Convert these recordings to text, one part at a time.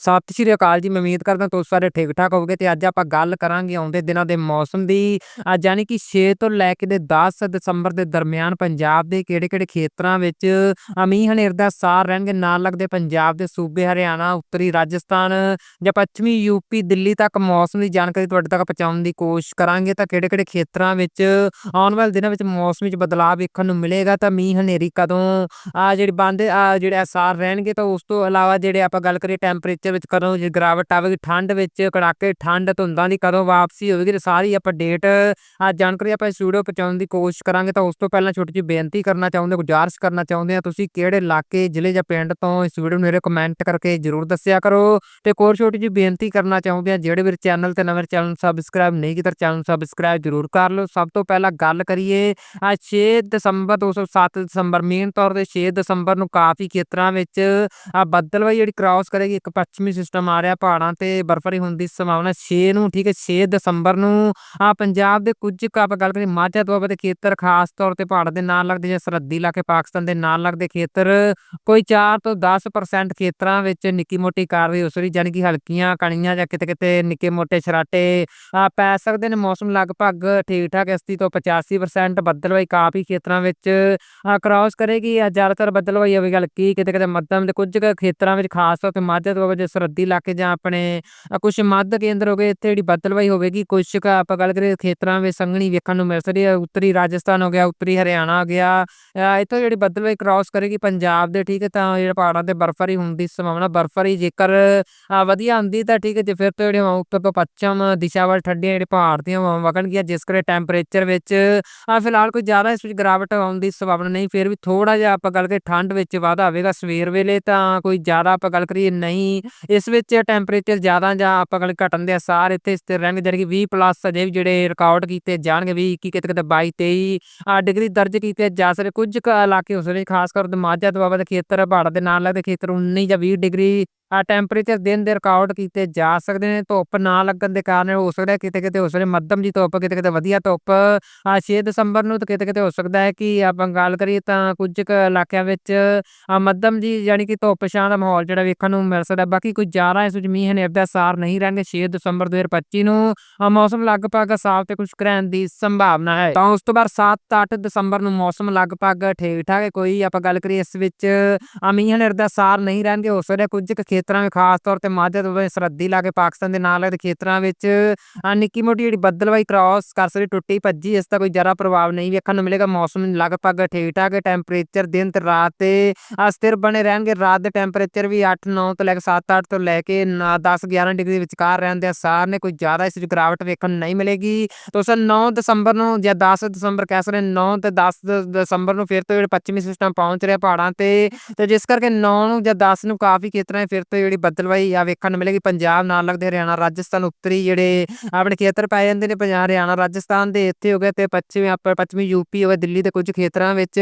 ਸਤਿ ਸ਼੍ਰੀ ਅਕਾਲ ਜੀ, ਮੈਂ ਉਮੀਦ ਕਰਦਾ ਤੁਸੀਂ ਸਾਰੇ ਠੀਕ ਠਾਕ ਹੋਵੋਗੇ ਤੇ ਅੱਜ ਆਪਾਂ ਗੱਲ ਕਰਾਂਗੇ ਆਉਂਦੇ ਦਿਨਾਂ ਦੇ ਮੌਸਮ ਦੀ। ਅੱਜ ਯਾਨੀ ਕਿ 6 ਤੋਂ ਲੈ ਕੇ ਦੇ 10 ਦਸੰਬਰ ਦੇ ਦਰਮਿਆਨ ਪੰਜਾਬ ਦੇ ਕਿਹੜੇ-ਕਿਹੜੇ ਖੇਤਰਾਂ ਵਿੱਚ ਮੀਂਹ ਹਨੇਰ ਦਾ ਸਾਰ ਰਹਿਣਗੇ। ਨਾਲ ਲੱਗਦੇ ਪੰਜਾਬ ਦੇ ਸੂਬੇ ਹਰਿਆਣਾ, ਉੱਤਰੀ ਰਾਜਸਥਾਨ ਜਾਂ ਪੱਛਮੀ ਯੂਪੀ ਦਿੱਲੀ ਤੱਕ ਮੌਸਮ ਦੀ ਜਾਣਕਾਰੀ ਤੁਹਾਡੇ ਤੱਕ ਪਹੁੰਚਾਉਣ ਦੀ ਕੋਸ਼ਿਸ਼ ਕਰਾਂਗੇ ਤਾਂ ਕਿਹੜੇ-ਕਿਹੜੇ ਖੇਤਰਾਂ ਵਿੱਚ ਆਉਣ ਵਾਲੇ ਦਿਨਾਂ ਵਿੱਚ ਮੌਸਮ ਵਿੱਚ ਬਦਲਾਅ ਵੇਖਣ ਨੂੰ ਮਿਲੇਗਾ ਤਾਂ ਮੀਂਹ ਹਨੇਰੀ ਕਦੋਂ ਆ ਜਿਹੜੀ ਬੰਦ ਆ ਜਿਹੜੇ ਸਾਰ ਰਹਿਣਗੇ ਤਾਂ ਉਸ ਤੋਂ ਇਲਾਵਾ ਜਿਹੜੇ ਆਪਾਂ ਗੱਲ ਕਰੀਏ ਟੈਂਪਰੇਚਰ ਵਿੱਚ ਕਦੋਂ ਗਿਰਾਵਟ ਆਵੇਗੀ, ਠੰਡ ਵਿੱਚ ਕੜਾਕੇ, ਠੰਡ ਧੁੰਦਾਂ ਦੀ ਕਦੋਂ ਵਾਪਸੀ ਹੋਵੇਗੀ ਸਾਰੀ ਆਪਾਂ ਡੇਟ ਆ ਜਾਣਕਾਰੀ ਆਪਾਂ ਇਸ ਪਹੁੰਚਾਉਣ ਦੀ ਕੋਸ਼ਿਸ਼ ਕਰਾਂਗੇ ਤਾਂ ਉਸ ਤੋਂ ਪਹਿਲਾਂ ਛੋਟੀ ਜਿਹੀ ਬੇਨਤੀ ਕਰਨਾ ਚਾਹੁੰਦੇ ਗੁਜ਼ਾਰਿਸ਼ ਕਰਨਾ ਚਾਹੁੰਦੇ ਆ ਤੁਸੀਂ ਕਿਹੜੇ ਇਲਾਕੇ, ਜ਼ਿਲ੍ਹੇ ਜਾਂ ਪਿੰਡ ਤੋਂ ਇਸ ਵੀਡੀਓ ਨੂੰ ਮੇਰੇ ਕਮੈਂਟ ਕਰਕੇ ਜਰੂਰ ਦੱਸਿਆ ਕਰੋ ਤੇ ਹੋਰ ਛੋਟੀ ਜਿਹੀ ਬੇਨਤੀ ਕਰਨਾ ਚਾਹੁੰਦੇ ਆ ਜਿਹੜੇ ਮੇਰੇ ਚੈਨਲ ਤੇ ਨਵੇਂ ਚੈਨਲ ਸਬਸਕ੍ਰਾਈਬ ਨਹੀਂ ਕੀਤਾ ਚੈਨਲ ਸਬਸਕ੍ਰਾਈਬ ਜਰੂਰ ਕਰ ਲਓ। ਸਭ ਤੋਂ ਪਹਿਲਾਂ ਗੱਲ ਕਰੀਏ ਆ 6 ਦਸੰਬਰ 207 ਦਸੰਬਰ ਮੇਨ ਤੌਰ ਤੇ 6 ਦਸੰਬਰ ਨੂੰ ਕਾਫੀ ਖੇਤਰਾਂ ਵਿੱਚ ਆ ਬੱਦਲਵਾਈ ਜਿਹੜੀ ਕ੍ਰਾਸ ਕਰੇਗੀ, ਇੱਕ ਪੱਛਮੀ ਸਿਸਟਮ ਆ ਰਿਹਾ ਪਹਾੜਾਂ ਤੇ ਬਰਫ਼ਬਾਰੀ ਹੋਣ ਦੀ ਸੰਭਾਵਨਾ 6 ਨੂੰ, ਠੀਕ ਹੈ 6 ਦਸੰਬਰ ਨੂੰ। ਆ ਪੰਜਾਬ ਦੇ ਕੁਝ ਕੁ ਆਪਾਂ ਗੱਲ ਕਰੀਏ ਮਾਝਾ ਦੁਆਬਾ ਦੇ ਖੇਤਰ ਖਾਸ ਤੌਰ ਤੇ ਪਹਾੜ ਦੇ ਨਾਲ ਲੱਗਦੇ ਜਾਂ ਸਰਹੱਦੀ ਇਲਾਕੇ ਪਾਕਿਸਤਾਨ ਦੇ ਨਾਲ ਲੱਗਦੇ ਖੇਤਰ, ਕੋਈ 4 ਤੋਂ 10% ਖੇਤਰਾਂ ਵਿੱਚ ਨਿੱਕੀ ਮੋਟੀ ਕਾਰਵਾਈ ਹੋ ਸਕਦੀ ਜਾਨੀ ਕਿ ਹਲਕੀਆਂ, ਕਣੀਆਂ ਜਾਂ ਕਿਤੇ ਕਿਤੇ ਨਿੱਕੇ ਮੋਟੇ ਛਰਾਟੇ ਪੈ ਸਕਦੇ ਨੇ ਮੌਸਮ ਲਗਭਗ ਠੀਕ ਠਾਕ 80 ਤੋਂ 85% ਬੱਦਲਵਾਈ ਕਾਫੀ ਖੇਤਰਾਂ ਵਿੱਚ ਆ ਕ੍ਰਾਸ ਕਰੇਗੀ ਜ਼ਿਆਦਾਤਰ ਬੱਦਲਵਾਈ ਹੋਵੇਗੀ ਹਲਕੀ, ਕਿਤੇ ਕਿਤੇ ਮੱਧਮ ਦੇ ਕੁਝ ਕੁ ਖੇਤਰਾਂ ਵਿੱਚ, ਖਾਸ ਤੌਰ ਤੇ ਮਾਝਾ ਦੁਆਬਾ ਦੇ ਸਰਹੱਦੀ ਇਲਾਕੇ ਜਾਂ ਆਪਣੇ ਕੁਝ ਮੱਧ ਕੇਂਦਰ ਹੋ ਗਏ, ਇੱਥੇ ਜਿਹੜੀ ਬੱਦਲਵਾਈ ਹੋਵੇਗੀ ਕੁਝ ਕੁ ਆਪਾਂ ਗੱਲ ਕਰੀਏ ਖੇਤਰਾਂ ਵਿੱਚ ਸੰਘਣੀ ਵੇਖਣ ਨੂੰ ਮਿਲ ਸਕਦੀ ਹੈ ਉੱਤਰੀ ਰਾਜਸਥਾਨ ਹੋ ਗਿਆ, ਉੱਤਰੀ ਹਰਿਆਣਾ ਹੋ ਗਿਆ ਇੱਥੋਂ ਜਿਹੜੀ ਬੱਦਲਵਾਈ ਕ੍ਰਾਸ ਕਰੇਗੀ ਪੰਜਾਬ ਦੇ, ਠੀਕ ਹੈ, ਤਾਂ ਜਿਹੜਾ ਪਹਾੜਾਂ ਤੇ ਬਰਫ਼ਬਾਰੀ ਹੋਣ ਦੀ ਸੰਭਾਵਨਾ ਬਰਫ਼ਬਾਰੀ ਜੇਕਰ ਵਧੀਆ ਹੁੰਦੀ ਤਾਂ ਠੀਕ ਹੈ ਜੇ ਫਿਰ ਤੋਂ ਜਿਹੜੇ ਉੱਤਰ ਤੋਂ ਪੱਛਮ ਦਿਸ਼ਾ ਵੱਲ ਠੰਡੀਆਂ ਜਿਹੜੇ ਪਹਾੜ ਦੀਆਂ ਵਗਣਗੀਆਂ, ਜਿਸ ਕਰਕੇ ਟੈਂਪਰੇਚਰ ਵਿੱਚ ਫਿਲਹਾਲ ਕੋਈ ਜ਼ਿਆਦਾ ਇਸ ਵਿੱਚ ਗਿਰਾਵਟ ਆਉਣ ਦੀ ਸੰਭਾਵਨਾ ਨਹੀਂ, ਫਿਰ ਵੀ ਥੋੜਾ ਜਿਹਾ ਆਪਾਂ ਗੱਲ ਕਰੀਏ ਠੰਡ ਵਿੱਚ ਵਾਧਾ ਹੋਵੇਗਾ ਸਵੇਰ ਵੇਲੇ, ਤਾਂ ਕੋਈ ਜ਼ਿਆਦਾ ਆਪਾਂ ਗੱਲ ਕਰੀਏ ਨਹੀਂ ਇਸ ਵਿੱਚ ਟੈਂਪਰੇਚਰ ਜ਼ਿਆਦਾ ਜਾਂ ਆਪਾਂ ਗੱਲ ਘਟਣ ਦੇ ਅਸਾਰ ਇੱਥੇ ਸਥਿਰ ਰਹਿਣਗੇ ਜਿਹੜੇ ਕਿ 20 ਪਲੱਸ ਅਜੇ ਵੀ ਜਿਹੜੇ ਰਿਕਾਰਡ ਕੀਤੇ ਜਾਣਗੇ 20 21 ਕਿਤੇ ਕਿਤੇ 22 23 ਡਿਗਰੀ ਦਰਜ ਕੀਤੇ ਜਾ ਸਕਦੇ। ਕੁਝ ਕੁ ਇਲਾਕੇ ਉਸ ਸਕਦੇ ਖਾਸ ਕਰ ਮਾਝਾ ਦੁਆਬਾ ਦੇ ਖੇਤਰ, ਪਹਾੜ ਦੇ ਨਾਲ ਲੱਗਦੇ ਖੇਤਰ 19 ਜਾਂ 20 ਡਿਗਰੀ ਆ ਟੈਂਪਰੇਚਰ ਦਿਨ ਦੇ ਰਿਕਾਰਡ ਕੀਤੇ ਜਾ ਸਕਦੇ ਨੇ, ਧੁੱਪ ਨਾ ਲੱਗਣ ਦੇ ਕਾਰਨ ਹੋ ਸਕਦਾ ਕਿਤੇ ਕਿਤੇ ਹੋ ਸਕਦਾ ਮੱਧਮ ਜੀ ਧੁੱਪ, ਕਿਤੇ ਕਿਤੇ ਵਧੀਆ ਧੁੱਪ। ਆ 6 ਦਸੰਬਰ ਨੂੰ ਤੇ ਕਿਤੇ ਕਿਤੇ ਹੋ ਸਕਦਾ ਹੈ ਕਿ ਆਪਾਂ ਗੱਲ ਕਰੀਏ ਤਾਂ ਕੁਝ ਕੁ ਇਲਾਕਿਆਂ ਵਿੱਚ ਮੱਧਮ ਜੀ ਯਾਨੀ ਕਿ ਧੁੱਪ ਛਾਂ ਦਾ ਮਾਹੌਲ ਜਿਹੜਾ ਵੇਖਣ ਨੂੰ ਮਿਲ ਸਕਦਾ ਬਾਕੀ ਕੋਈ ਜ਼ਿਆਦਾ ਇਸ ਵਿੱਚ ਮੀਂਹ ਹਨੇਰ ਦਾ ਸਾਰ ਨਹੀਂ ਰਹਿਣਗੇ। 6 ਦਸੰਬਰ 2025 ਨੂੰ ਮੌਸਮ ਲਗਭਗ ਸਾਫ਼ ਤੇ ਕੁਝ ਰਹਿਣ ਦੀ ਸੰਭਾਵਨਾ ਹੈ। ਤਾਂ ਉਸ ਤੋਂ ਬਾਅਦ 7-8 ਦਸੰਬਰ ਨੂੰ ਮੌਸਮ ਲਗਭਗ ਠੀਕ ਠਾਕ ਹੈ। ਕੋਈ ਆਪਾਂ ਗੱਲ ਕਰੀਏ, ਇਸ ਵਿੱਚ ਮੀਂਹ ਹਨੇਰ ਦਾ ਸਾਰ ਨਹੀਂ ਰਹਿਣਗੇ। ਹੋ ਸਕਦਾ ਕੁਝ ਕੁ ਖੇਤਰਾਂ ਵਿੱਚ ਖਾਸ ਤੌਰ ਤੇ ਮਾਝਾ ਤੋਂ ਸਰਹੱਦੀ ਕੇ ਪਾਕਿਸਤਾਨ ਦੇ ਨਾਲ ਲੱਗਦੇ ਖੇਤਰਾਂ ਵਿੱਚ ਨਿੱਕੀ ਮੋਟੀ ਜਿਹੜੀ ਬੱਦਲਵਾਈ ਕ੍ਰਾਸ ਕਰ ਸਕਦੀ, ਟੁੱਟੀ ਭੱਜੀ, ਇਸ ਦਾ ਕੋਈ ਜ਼ਰਾ ਪ੍ਰਭਾਵ ਨਹੀਂ ਵੇਖਣ ਨੂੰ ਮਿਲੇਗਾ। ਮੌਸਮ ਲਗਭਗ ਠੀਕ ਠਾਕ ਹੈ ਟੈਂਪਰੇਚਰ ਦਿਨ ਤੇ ਰਾਤ ਤੇ ਅਸਥਿਰ ਬਣੇ ਰਹਿਣਗੇ। ਰਾਤ ਦੇ ਟੈਂਪਰੇਚਰ ਵੀ 8-9 ਤੋਂ ਲੈ ਕੇ 7-8 ਤੋਂ ਲੈ ਕੇ 10-11 ਡਿਗਰੀ ਵਿਚਕਾਰ ਰਹਿਣ ਰਹਿੰਦੇ ਆਸਾਰ ਨੇ, ਕੋਈ ਜ਼ਿਆਦਾ ਇਸ ਵਿੱਚ ਗਿਰਾਵਟ ਵੇਖਣ ਨਹੀਂ ਮਿਲੇਗੀ। ਤੋਂ ਸਰ 9 ਦਸੰਬਰ ਨੂੰ ਜਾਂ 10 ਦਸੰਬਰ ਕਹਿ ਸਕਦੇ 9 ਤੇ 10 ਦਸੰਬਰ ਨੂੰ ਫਿਰ ਤੋਂ ਜਿਹੜੇ ਪੱਛਮੀ ਸਿਸਟਮ ਪਹੁੰਚ ਰਿਹਾ ਪਹਾੜਾਂ ਤੇ ਤੇ ਜਿਸ ਕਰਕੇ 9 ਨੂੰ ਜਾਂ 10 ਨੂੰ ਕਾਫੀ ਖੇਤਰਾਂ ਫਿਰ ਤੋਂ ਜਿਹੜੀ ਬੱਦਲਵਾਈ ਆ ਵੇਖਣ ਨੂੰ ਮਿਲੇਗੀ। ਪੰਜਾਬ ਨਾਲ ਲੱਗਦੇ ਹਰਿਆਣਾ, ਰਾਜਸਥਾਨ ਉੱਤਰੀ ਜਿਹੜੇ ਆਪਣੇ ਖੇਤਰ ਪੈ ਜਾਂਦੇ ਨੇ, ਪੰਜਾਬ, ਹਰਿਆਣਾ, ਰਾਜਸਥਾਨ ਦੇ ਇੱਥੇ ਹੋ ਗਏ ਤੇ ਪੱਛਮੀ ਆਪਾਂ ਪੱਛਮੀ ਯੂਪੀ ਹੋ ਗਿਆ ਦਿੱਲੀ ਦੇ ਕੁਝ ਖੇਤਰਾਂ ਵਿੱਚ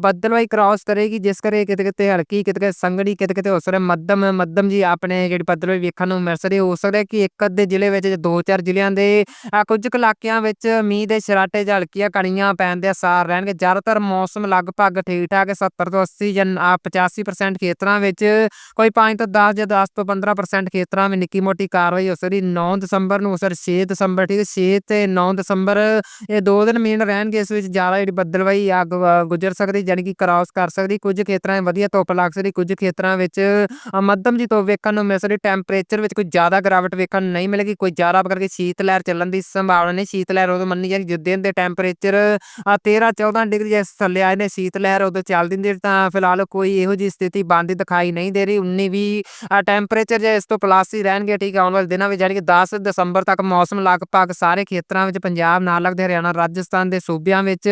ਬੱਦਲਵਾਈ ਕ੍ਰਾਸ ਕਰੇਗੀ, ਜਿਸ ਕਰੇ ਕਿਤੇ ਕਿਤੇ ਹਲਕੀ, ਕਿਤੇ ਕਿਤੇ ਸੰਘਣੀ, ਕਿਤੇ ਕਿਤੇ ਹੋ ਸਕਦਾ ਮੱਧਮ ਮੱਧਮ ਜੀ ਆਪਣੇ ਜਿਹੜੀ ਬੱਦਲਵਾਈ ਵੇਖਣ ਨੂੰ ਮਿਲ ਸਕਦੀ, ਹੋ ਸਕਦਾ ਕਿ ਇੱਕ ਅੱਧੇ ਜ਼ਿਲ੍ਹੇ ਵਿੱਚ ਦੋ ਚਾਰ ਜ਼ਿਲ੍ਹਿਆਂ ਦੇ ਕੁਝ ਇਲਾਕਿਆਂ ਵਿੱਚ ਮੀਂਹ ਦੇ ਛਰਾਟੇ ਜਾਂ ਹਲਕੀਆਂ ਕਣੀਆਂ ਪੈਣ ਦੇ ਆਸਾਰ ਰਹਿਣਗੇ। ਜ਼ਿਆਦਾਤਰ ਮੌਸਮ ਲਗਭਗ ਠੀਕ ਠਾਕ ਹੈ 70 ਤੋਂ 80 ਜਾਂ 85% ਖੇਤਰਾਂ ਵਿੱਚ ਕੋਈ 5 ਤੋਂ 10 ਜਾਂ 10 ਤੋਂ 15% ਖੇਤਰਾਂ ਵਿੱਚ ਨਿੱਕੀ ਮੋਟੀ ਕਾਰਵਾਈ ਹੋ ਸਕਦੀ। 9 ਦਸੰਬਰ ਨੂੰ ਸਰ 6 ਦਸੰਬਰ, ਠੀਕ ਹੈ 6 ਤੇ 9 ਦਸੰਬਰ, ਇਹ ਦੋ ਦਿਨ ਮੀਨ ਰਹਿਣਗੇ ਇਸ ਵਿੱਚ। ਜ਼ਿਆਦਾ ਜਿਹੜੀ ਬੱਦਲਵਾਈ ਆ ਗੁਜ਼ਰ ਸਕਦੀ ਜਾਨੀ ਕਿ ਕ੍ਰਾਸ ਕਰ ਸਕਦੀ। ਕੁਝ ਖੇਤਰਾਂ 'ਚ ਵਧੀਆ ਧੁੱਪ ਲੱਗ ਸਕਦੀ, ਕੁਝ ਖੇਤਰਾਂ ਵਿੱਚ ਮੱਧਮ ਜੀ ਧੁੱਪ ਵੇਖਣ ਨੂੰ ਮਿਲ ਸਕਦੀ। ਟੈਂਪਰੇਚਰ ਵਿੱਚ ਕੋਈ ਜ਼ਿਆਦਾ ਗਿਰਾਵਟ ਵੇਖਣ ਨੂੰ ਨਹੀਂ ਮਿਲੇਗੀ। ਕੋਈ ਜ਼ਿਆਦਾ ਕਰਕੇ ਸ਼ੀਤ ਲਹਿਰ ਚੱਲਣ ਦੀ ਸੰਭਾਵਨਾ ਨਹੀਂ। ਸ਼ੀਤ ਲਹਿਰ ਉਦੋਂ ਮੰਨੀ ਜਾਂਦੀ ਜਦੋਂ ਦਿਨ ਦੇ ਟੈਂਪਰੇਚਰ 13 14 ਡਿਗਰੀ ਜੇ ਥੱਲੇ ਆਏ ਨੇ ਸ਼ੀਤ ਲਹਿਰ ਉਦੋਂ ਚੱਲਦੀ ਹੁੰਦੀ ਤਾਂ ਫਿਲਹਾਲ ਕੋਈ ਇਹੋ ਜਿਹੀ ਸਥਿਤੀ ਬਣਦੀ ਦਿਖਾਈ ਨਹੀਂ ਦੇ ਰਹੀ। 19 ਵੀ ਟੈਂਪਰੇਚਰ ਜੇ ਇਸ ਤੋਂ ਪਲੱਸ ਹੀ ਰਹਿਣਗੇ, ਠੀਕ ਆਉਣ ਵਾਲੇ ਦਿਨਾਂ ਵਿੱਚ ਜਾਨੀ ਕਿ 10 ਦਸੰਬਰ ਤੱਕ ਮੌਸਮ ਲਗਭਗ ਸਾਰੇ ਖੇਤਰਾਂ ਵਿੱਚ ਪੰਜਾਬ ਨਾਲ ਲੱਗਦੇ, ਹਰਿਆਣਾ, ਰਾਜਸਥਾਨ ਦੇ ਸੂਬਿਆਂ ਵਿੱਚ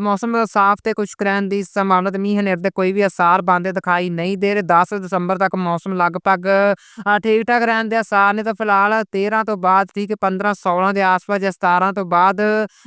ਮੌਸਮ ਸਾਫ਼ ਤੇ ਕੁਝ ਰਹਿਣ ਦੀ ਸੰਭਾਵਨਾ ਤੇ ਮੀਂਹ ਹਨੇਰ ਦੇ ਕੋਈ ਵੀ ਅਸਾਰ ਬੰਦੇ ਦਿਖਾਈ ਨਹੀਂ ਦੇ ਰਹੇ। 10 ਦਸੰਬਰ ਤੱਕ ਮੌਸਮ ਲਗਭਗ ਠੀਕ ਠਾਕ ਰਹਿਣ ਦੇ ਅਸਾਰ ਨੇ ਤਾਂ ਫਿਲਹਾਲ 13 ਤੋਂ ਬਾਅਦ, ਠੀਕ 15 16 ਦੇ ਆਸ-ਪਾਸ ਜਾਂ 17 ਤੋਂ ਬਾਅਦ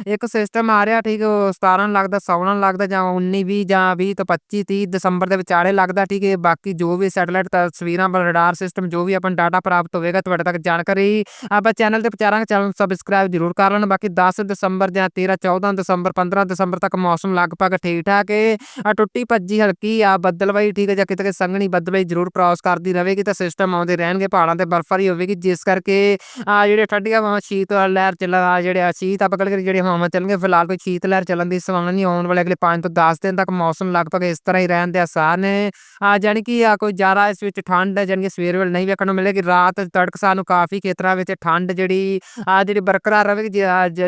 ਇੱਕ ਸਿਸਟਮ ਆ ਰਿਹਾ, ਠੀਕ 17 ਨੂੰ ਲੱਗਦਾ 16 ਨੂੰ ਲੱਗਦਾ ਜਾਂ 19 20 ਜਾਂ 20 ਤੋਂ 25 30 ਦਸੰਬਰ ਦੇ ਵਿਚਾਲੇ ਲੱਗਦਾ, ਠੀਕ ਹੈ ਬਾਕੀ ਜੋ ਵੀ ਸੈਟਲਾਈਟ ਤਸਵੀਰਾਂ ਰਡਾਰ ਸਿਸਟਮ ਜੋ ਵੀ ਆਪਾਂ ਡਾਟਾ ਪ੍ਰਾਪਤ ਹੋਵੇਗਾ ਤੁਹਾਡੇ ਤੱਕ ਜਾਣਕਾਰੀ ਆਪਾਂ ਚੈਨਲ ਤੇ ਪਹੁੰਚਾਰਾਂਗੇ ਚੈਨਲ ਨੂੰ ਸਬਸਕ੍ਰਾਈਬ ਜ਼ਰੂਰ ਕਰ ਲੈਣਾ। ਬਾਕੀ 10 ਦਸੰਬਰ ਜਾਂ 13 14 ਦਸੰਬਰ 15 ਦਸੰਬਰ ਤੱਕ ਮੌਸਮ ਲਗਭਗ ਠੀਕ ਠਾਕ ਹੈ ਟੁੱਟੀ ਭੱਜੀ ਹਲਕੀ ਆ ਬੱਦਲਵਾਈ ਠੀਕ ਹੈ ਜਾਂ ਕਿਤੇ ਸੰਘਣੀ ਬੱਦਲਵਾਈ ਜ਼ਰੂਰ ਕ੍ਰਾਸ ਕਰਦੀ ਰਹੇਗੀ ਤਾਂ ਸਿਸਟਮ ਆਉਂਦੇ ਰਹਿਣਗੇ, ਪਹਾੜਾਂ ਤੇ ਬਰਫ਼ਾਰੀ ਹੋਵੇਗੀ। ਜਿਸ ਕਰਕੇ ਆ ਜਿਹੜੇ ਠੰਡੀਆਂ ਹਵਾਵਾਂ ਸ਼ੀਤ ਲਹਿਰ ਚੱਲ ਆ ਜਿਹੜੇ ਆ ਸ਼ੀਤ, ਆਪਾਂ ਗੱਲ ਕਰੀਏ ਜਿਹੜੀ ਹਵਾਵਾਂ ਚੱਲਣਗੇ ਫਿਲਹਾਲ ਕੋਈ ਸ਼ੀਤ ਲਹਿਰ ਚੱਲਣ ਦੀ ਸੰਭਾਵਨਾ ਨਹੀਂ, ਆਉਣ ਵਾਲੇ ਅਗਲੇ 5 ਤੋਂ 10 ਦਿਨ ਤੱਕ ਮੌਸਮ ਲਗਭਗ ਇਸ ਤਰ੍ਹਾਂ ਹੀ ਰਹਿਣ ਦੇ ਆਸਾਰ ਨੇ। ਆ ਜਾਣੀ ਕਿ ਆ ਕੋਈ ਜ਼ਿਆਦਾ ਇਸ ਵਿੱਚ ਠੰਡ ਜਾਣੀ ਕਿ ਸਵੇਰ ਵੇਲੇ ਨਹੀਂ ਵੇਖਣ ਨੂੰ ਮਿਲੇਗੀ, ਰਾਤ ਤੜਕਸਾਰ ਨੂੰ ਕਾਫੀ ਖੇਤਰਾਂ ਵਿੱਚ ਠੰਡ ਜਿਹੜੀ, ਆ ਜਿਹੜੀ ਬਰਕਰਾਰ ਰਹੇਗੀ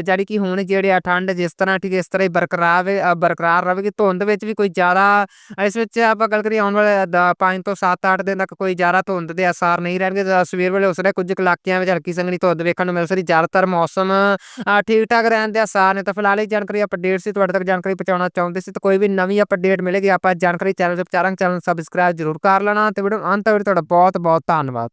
ਜਾਨੀ ਕਿ ਹੁਣ ਜਿਹੜੇ ਆ ਠੰਡ ਜਿਸ ਤਰ੍ਹਾਂ ਠੀਕ ਇਸ ਤਰ੍ਹਾਂ ਹੀ ਬਰਕਰਾਰ ਬਰਕਰਾਰ ਰਹੇਗੀ ਧੁੰਦ ਵਿੱਚ ਵੀ ਕੋਈ ਜ਼ਿਆਦਾ, ਇਸ ਵਿੱਚ ਆਪਾਂ ਗੱਲ ਕਰੀਏ ਆਉਣ ਵਾਲੇ 5 ਤੋਂ 7-8 ਦਿਨ ਤੱਕ ਕੋਈ ਜ਼ਿਆਦਾ ਧੁੰਦ ਦੇ ਆਸਾਰ ਨਹੀਂ ਰਹਿਣਗੇ ਸਵੇਰ ਵੇਲੇ ਉਸਰੇ ਕੁਝ ਇਲਾਕਿਆਂ ਵਿੱਚ ਹਲਕੀ ਸੰਘਣੀ ਧੁੰਦ ਵੇਖਣ ਨੂੰ ਮਿਲ ਸਕਦੀ, ਜ਼ਿਆਦਾਤਰ ਮੌਸਮ ਠੀਕ ਠਾਕ ਰਹਿਣ ਦੇ ਆਸਾਰ ਨੇ, ਤਾਂ ਫਿਲਹਾਲ ਇਹ ਜਾਣਕਾਰੀ ਅਪਡੇਟ ਸੀ, ਤੁਹਾਡੇ ਤੱਕ ਜਾਣਕਾਰੀ ਪਹੁੰਚਾਉਣਾ ਚਾਹੁੰਦੇ ਸੀ, ਤਾਂ ਕੋਈ ਵੀ ਨਵੀਂ ਅਪਡੇਟ ਮਿਲੇਗੀ, ਆਪਾਂ ਜਾਣਕਾਰੀ ਚੈਨਲ ਤੇ ਪਹੁੰਚਾਰਾਂਗੇ ਚੈਨਲ ਸਬਸਕ੍ਰਾਈਬ ਜ਼ਰੂਰ ਕਰ ਲੈਣਾ, ਤੇ ਵੀਡੀਓ ਅੰਤ ਤੱਕ ਤੁਹਾਡਾ ਬਹੁਤ ਬਹੁਤ ਧੰਨਵਾਦ।